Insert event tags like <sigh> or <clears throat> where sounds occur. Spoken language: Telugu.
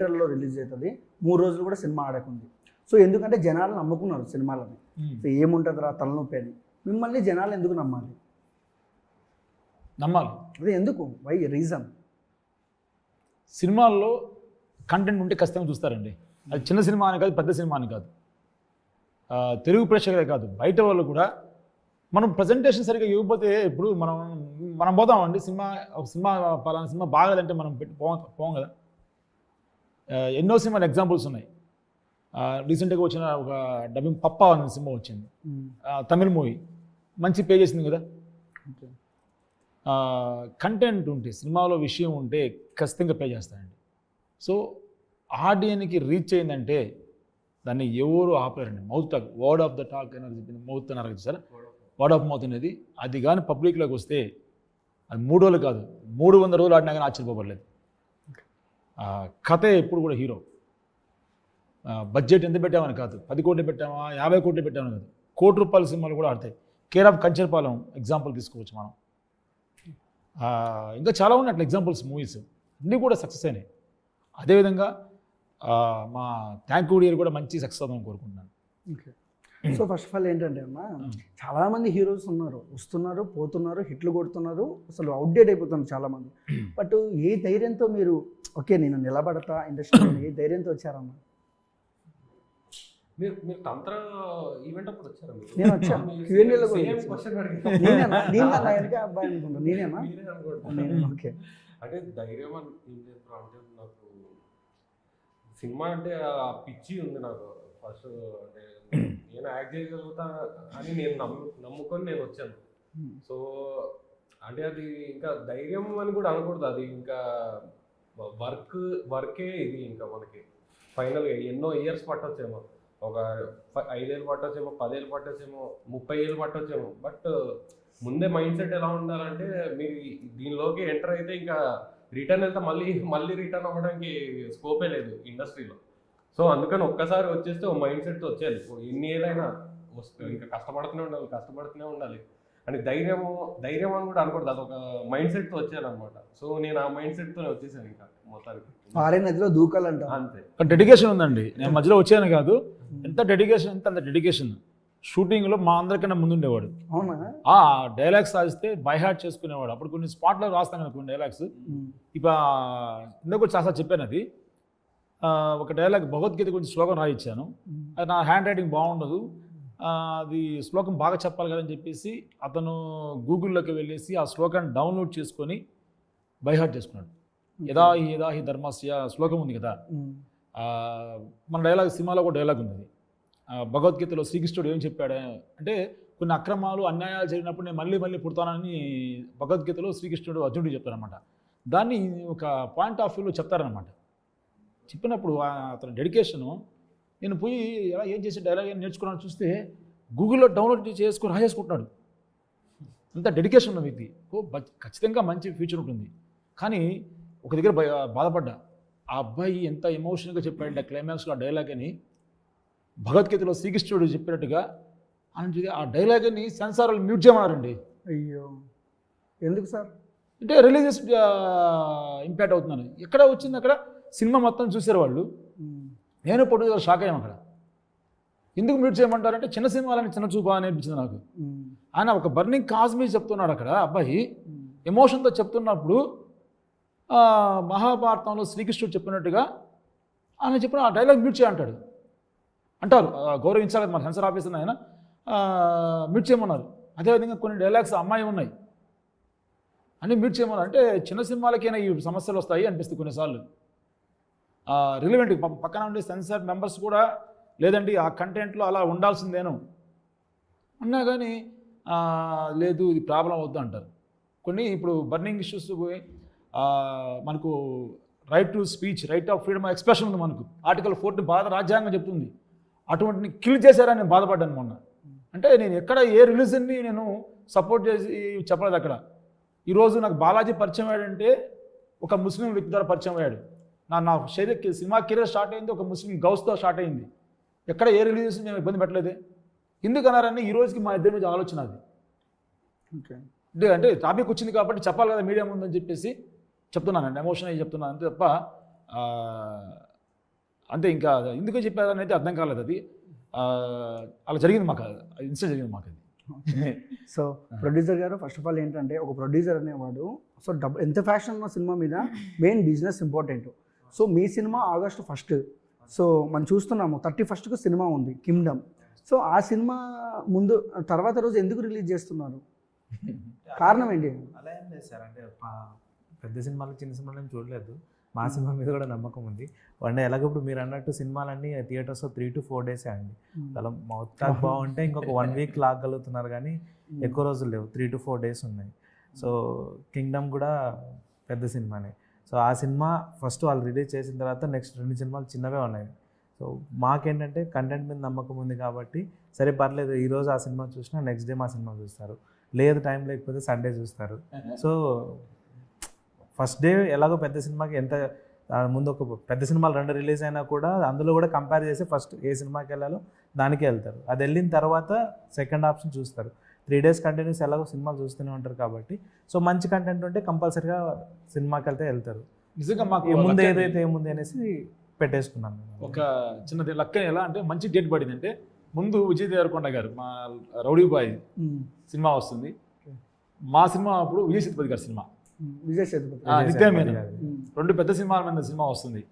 థియేటర్లో రిలీజ్ అవుతుంది. మూడు రోజులు కూడా సినిమా ఆడకుంది. సో ఎందుకంటే జనాలు నమ్ముకున్నారు సినిమాలని. సో ఏముంటుంది రా తలనొప్పి అని. మిమ్మల్ని జనాలు ఎందుకు నమ్మాలి? నమ్మాలి. అదే ఎందుకు? వై రీజన్ సినిమాల్లో కంటెంట్ ఉంటే ఖచ్చితంగా చూస్తారండి. అది చిన్న సినిమా అని కాదు పెద్ద సినిమా అని కాదు. తెలుగు ప్రేక్షకులే కాదు. బయట వాళ్ళు కూడా మనం ప్రజెంటేషన్ సరిగ్గా ఇవ్వకపోతే ఇప్పుడు మనం మనం పోతామండి. సినిమా ఒక సినిమా పలానా సినిమా బాగాలంటే మనం పెట్టి పోం పోం కదా. ఎన్నో సినిమాలు ఎగ్జాంపుల్స్ ఉన్నాయి. రీసెంట్గా వచ్చిన ఒక డబ్బింగ్ పప్పా అనే సినిమా వచ్చింది. ఆ, తమిళ్ మూవీ. మంచి పే చేసింది కదా? కంటెంట్ ఉంటే సినిమాలో విషయం ఉంటే ఖచ్చితంగా పే చేస్తారండి. సో ఆడియన్కి రీచ్ అయిందంటే దాన్ని ఎవరు ఆపలేరండి mouth talk word of the talk అనేది చెప్పింది మౌత్ అన్నారు కదా సార్? వర్డ్ ఆఫ్ మౌత్ అనేది అది కానీ పబ్లిక్లోకి వస్తే అది మూడు రోజులు కాదు. మూడు వందల రోజులు ఆడినా కానీ ఆశ్చర్యపోబడలేదు ఆ, కథే ఎప్పుడు కూడా హీరో. బడ్జెట్ ఎంత పెట్టామని కాదు. పది కోట్లు పెట్టామా యాభై కోట్లు పెట్టామని కాదు. కోటి రూపాయల సినిమాలు కూడా ఆడతాయి. కేర్ ఆఫ్ కంచర్పాలెం ఎగ్జాంపుల్ తీసుకోవచ్చు మనం. ఇంకా చాలా ఉన్నాయి అట్లా ఎగ్జాంపుల్స్ మూవీస్. అన్నీ కూడా సక్సెస్ అయినాయి. అదేవిధంగా మా థ్యాంక్ యూ ఇయర్ కూడా మంచి సక్సెస్ అవుతామని కోరుకుంటున్నాను. Okay. So first of all ఏంటంటే అన్న చాలా మంది హీరోస్ ఉన్నారు వస్తున్నారు పోతున్నారు హిట్లు కొడుతున్నారు అసలు అవుట్డేట్ అయిపోతున్నారు చాలా మంది బట్ ఏ ధైర్యంతో మీరు ఓకే నేను నిలబడతా ఇండస్ట్రీలో ఏ ధైర్యంతో వచ్చారన్న మీరు మీరు తంత్ర ఈవెంట్ అప్పుడు వచ్చారా మీరు? నేను వచ్చాను. వెనక అబ్బాయి అనుకుంటా. నేనేనా? <laughs> ఓకే. అంటే ధైర్యం అని ఏం లేదు bro. అంటే నాకు సినిమా అంటే ఆ పిచ్చి ఉంది నాకు. ఫస్ట్ అంటే <clears throat> నేను యాక్ట్ చేయగలుగుతా అని నేను నమ్ము నమ్ముకొని నేను వచ్చాను. సో అంటే అది ఇంకా ధైర్యం అని కూడా అనకూడదు. అది ఇంకా వర్క్ వర్కే ఇది ఇంకా మనకి. ఫైనల్గా ఎన్నో ఇయర్స్ పట్టొచ్చేమో. ఒక ఐదేళ్ళు పట్టొచ్చేమో పదేళ్ళు పట్టొచ్చేమో ముప్పై ఏళ్ళు పట్టొచ్చేమో. బట్ ముందే మైండ్ సెట్ ఎలా ఉండాలంటే మీరు దీనిలోకి ఎంటర్ అయితే ఇంకా రిటర్న్ వెళ్తే మళ్ళీ మళ్ళీ రిటర్న్ అవ్వడానికి స్కోపే లేదు ఇండస్ట్రీలో. సో అందుకని ఒక్కసారి వచ్చేస్తే ఓ మైండ్ సెట్తో వచ్చేయాలి. ఇప్పుడు ఎన్ని ఏదైనా వస్తే ఇంకా కష్టపడుతూనే ఉండాలి కష్టపడుతూనే ఉండాలి. అని ధైర్యం ధైర్యం అని కూడా అనకూడదు. అదొక మైండ్ సెట్తో వచ్చానమాట సో నేను ఆ మైండ్ సెట్తోనే వచ్చేసాను ఇంకా మొత్తానికి. పారే నదిలో దూకాలంట. అంతే. ఒక డెడికేషన్ ఉందండి. నేను మధ్యలో వచ్చాను కాదు. ఎంత డెడికేషన్ ఎంత అంత డెడికేషన్. షూటింగ్లో మా అందరికన్నా ముందుండేవాడు. అవునా? ఆ డైలాగ్స్ రాస్తే బై హార్ట్ చేసుకునేవాడు. అప్పుడు కొన్ని స్పాట్లో రాస్తాను కొన్ని డైలాగ్స్. ఇక ఇందాక కూడా చాలా చెప్పాను అది. ఒక డైలాగ్ భగవద్గీత గురించి శ్లోకం రాయిచ్చాను. ఉమ్. అది నా హ్యాండ్ రైటింగ్ బాగుండదు. అది శ్లోకం బాగా చెప్పాలి కదని చెప్పేసి అతను గూగుల్లోకి వెళ్ళేసి ఆ శ్లోకాన్ని డౌన్లోడ్ చేసుకొని బైహార్ట్ చేసుకున్నాడు. యదా హి యదా హి ధర్మస్య శ్లోకం ఉంది కదా. మన డైలాగ్ సినిమాలో కూడా డైలాగ్ ఉంది భగవద్గీతలో శ్రీకృష్ణుడు ఏం చెప్పాడు అంటే కొన్ని అక్రమాలు అన్యాయాలు జరిగినప్పుడు నేను మళ్ళీ మళ్ళీ పుడతానని భగవద్గీతలో శ్రీకృష్ణుడు అర్జునుడికి చెప్తారనమాట దాన్ని ఒక పాయింట్ ఆఫ్ వ్యూలో చెప్తారనమాట చెప్పినప్పుడు ఆ అతని డెడికేషను నేను పోయి ఎలా ఏం చేసి డైలాగ్ ఏం నేర్చుకున్నాను చూస్తే గూగుల్లో డౌన్లోడ్ చేసుకుని రాసేసుకుంటున్నాడు. అంత డెడికేషన్ ఉన్న వ్యక్తి. ఓ ఖచ్చితంగా మంచి ఫ్యూచర్ ఉంటుంది. కానీ ఒక దగ్గర బాధపడ్డా. ఆ అబ్బాయి ఎంత ఎమోషనల్గా చెప్పాడంటే క్లైమాక్స్లో ఆ డైలాగ్ అని భగవద్గీతలో శ్రీకృష్ణుడు చెప్పినట్టుగా అని ఆ డైలాగ్ని సెన్సార్ వాళ్ళు మ్యూట్ చేయమన్నారండి. అయ్యో! ఎందుకు సార్? అంటే రిలీజియస్ ఇంపాక్ట్ అవుతున్నాను. ఎక్కడ వచ్చింది అక్కడ? సినిమా మొత్తం చూసారు వాళ్ళు. నేను పొద్దున షాక్ అయ్యాం అక్కడ. ఎందుకు మ్యూట్ చేయమంటారంటే చిన్న సినిమాలని చిన్న చూపా అని అనిపించింది నాకు. ఆయన ఒక బర్నింగ్ కాజ్ మీద చెప్తున్నాడు అక్కడ అబ్బాయి. ఎమోషన్తో చెప్తున్నప్పుడు మహాభారతంలో శ్రీకృష్ణుడు చెప్పినట్టుగా ఆయన చెప్పిన ఆ డైలాగ్ మ్యూట్ చేయంటాడు అంటారు గౌరవించాలి మన సెన్సర్ ఆఫీసర్ ఆయన మ్యూట్ చేయమన్నారు. అదేవిధంగా కొన్ని డైలాగ్స్ అమ్మాయి ఉన్నాయి. అని మ్యూట్ చేయమన్నారు. అంటే చిన్న సినిమాలకైనా ఈ సమస్యలు వస్తాయి అనిపిస్తుంది కొన్నిసార్లు. రిలివెంట్ పక్కన ఉండే సెన్సార్ మెంబర్స్ కూడా లేదండి ఆ కంటెంట్లో అలా ఉండాల్సిందేను. అన్నా కానీ లేదు ఇది ప్రాబ్లం అవుద్దు అంటారు. కొన్ని ఇప్పుడు బర్నింగ్ ఇష్యూస్ మనకు right to speech right of freedom of expression ఉంది మనకు. ఆర్టికల్ ఫోర్టీ భారత రాజ్యాంగం చెప్తుంది. అటువంటిని కిల్ చేశారని నేను బాధపడ్డాను మొన్న. అంటే నేను ఎక్కడ ఏ రిలీజన్ని నేను సపోర్ట్ చేసి చెప్పలేదు అక్కడ. ఈరోజు నాకు బాలాజీ పరిచయం అయ్యాడంటే ఒక ముస్లిం వ్యక్తి ద్వారా పరిచయం అయ్యాడు. నా నా శరీర సినిమా కెరీర్ స్టార్ట్ అయింది ఒక ముస్లిం గౌస్తో స్టార్ట్ అయింది. ఎక్కడ ఏ రిలీజెస్ మేము ఇబ్బంది పెట్టలేదే. ఎందుకు అన్నారని ఈ రోజుకి మా ఇద్దరి మీద ఆలోచన అది. ఓకే. అంటే అంటే టాపిక్ వచ్చింది కాబట్టి చెప్పాలి కదా మీడియా ముందని చెప్పేసి చెప్తున్నానండి ఎమోషన్ అయ్యి చెప్తున్నాను. అంతే తప్ప అంతే ఇంకా ఎందుకు చెప్పారు అనేది అర్థం కాలేదు అది. అలా జరిగింది మాకు ఇన్సిడెంట్ జరిగింది మాకు అది. సో ప్రొడ్యూసర్ గారు ఫస్ట్ ఆఫ్ ఆల్ ఏంటంటే ఒక ప్రొడ్యూసర్ అనేవాడు సో డబ్బు ఎంత ఫ్యాషన్ ఉన్న సినిమా మీద మెయిన్ బిజినెస్ ఇంపార్టెంట్ సో మీ సినిమా ఆగస్ట్ ఫస్ట్. సో మనం చూస్తున్నాము థర్టీ ఫస్ట్కు సినిమా ఉంది కింగ్డమ్. సో ఆ సినిమా ముందు తర్వాత రోజు ఎందుకు రిలీజ్ చేస్తున్నారు? <laughs> కారణం ఏంటి? అలా ఏం లేదు సార్ అంటే పెద్ద సినిమాలు చిన్న సినిమాలు ఏం చూడలేదు. మా సినిమా మీద కూడా నమ్మకం ఉంది. అంటే ఎలాగో ఇప్పుడు మీరు అన్నట్టు సినిమాలన్నీ థియేటర్స్లో త్రీ టు ఫోర్ డేసే అండి. అలా మౌత్ టాక్ <laughs> బాగుంటే ఇంకొక వన్ వీక్ లాగలుగుతున్నారు కానీ ఎక్కువ రోజులు లేవు త్రీ టు ఫోర్ డేస్ ఉన్నాయి. సో కింగ్డమ్ కూడా పెద్ద సినిమానే. సో ఆ సినిమా ఫస్ట్ వాళ్ళు రిలీజ్ చేసిన తర్వాత నెక్స్ట్ రెండు సినిమాలు చిన్నవే ఉన్నాయి. సో మాకేంటంటే కంటెంట్ మీద నమ్మకం ఉంది కాబట్టి సరే పర్లేదు ఈరోజు ఆ సినిమా చూసినా నెక్స్ట్ డే మా సినిమా చూస్తారు. లేదు టైం లేకపోతే సండే చూస్తారు. సో ఫస్ట్ డే ఎలాగో పెద్ద సినిమాకి ఎంత ముందు ఒక పెద్ద సినిమాలు రెండు రిలీజ్ అయినా కూడా అందులో కూడా కంపేర్ చేసి ఫస్ట్ ఏ సినిమాకి వెళ్ళాలో దానికే వెళ్తారు. అది వెళ్ళిన తర్వాత సెకండ్ ఆప్షన్ చూస్తారు. త్రీ డేస్ కంటిన్యూస్ ఎలాగో సినిమాలు చూస్తూనే ఉంటారు కాబట్టి. సో మంచి కంటెంట్ ఉంటే కంపల్సరీగా సినిమాకి వెళ్తే వెళ్తారు. నిజంగా మాకు ఏముంది లక్ ఏదైతే ఏముంది అనేసి పెట్టేసుకున్నాం మేము. ఒక చిన్న లక్ ఎలా అంటే మంచి డేట్ పడింది అంటే ముందు విజయ్ దేవరకొండ గారు మా రౌడీ బాయ్. సినిమా వస్తుంది. మా సినిమా అప్పుడు విజయ్ సేతుపతి గారి సినిమా. విజయ్ సేతుపతి. నిత్యమేన. రెండు పెద్ద సినిమాల మీద సినిమా వస్తుంది.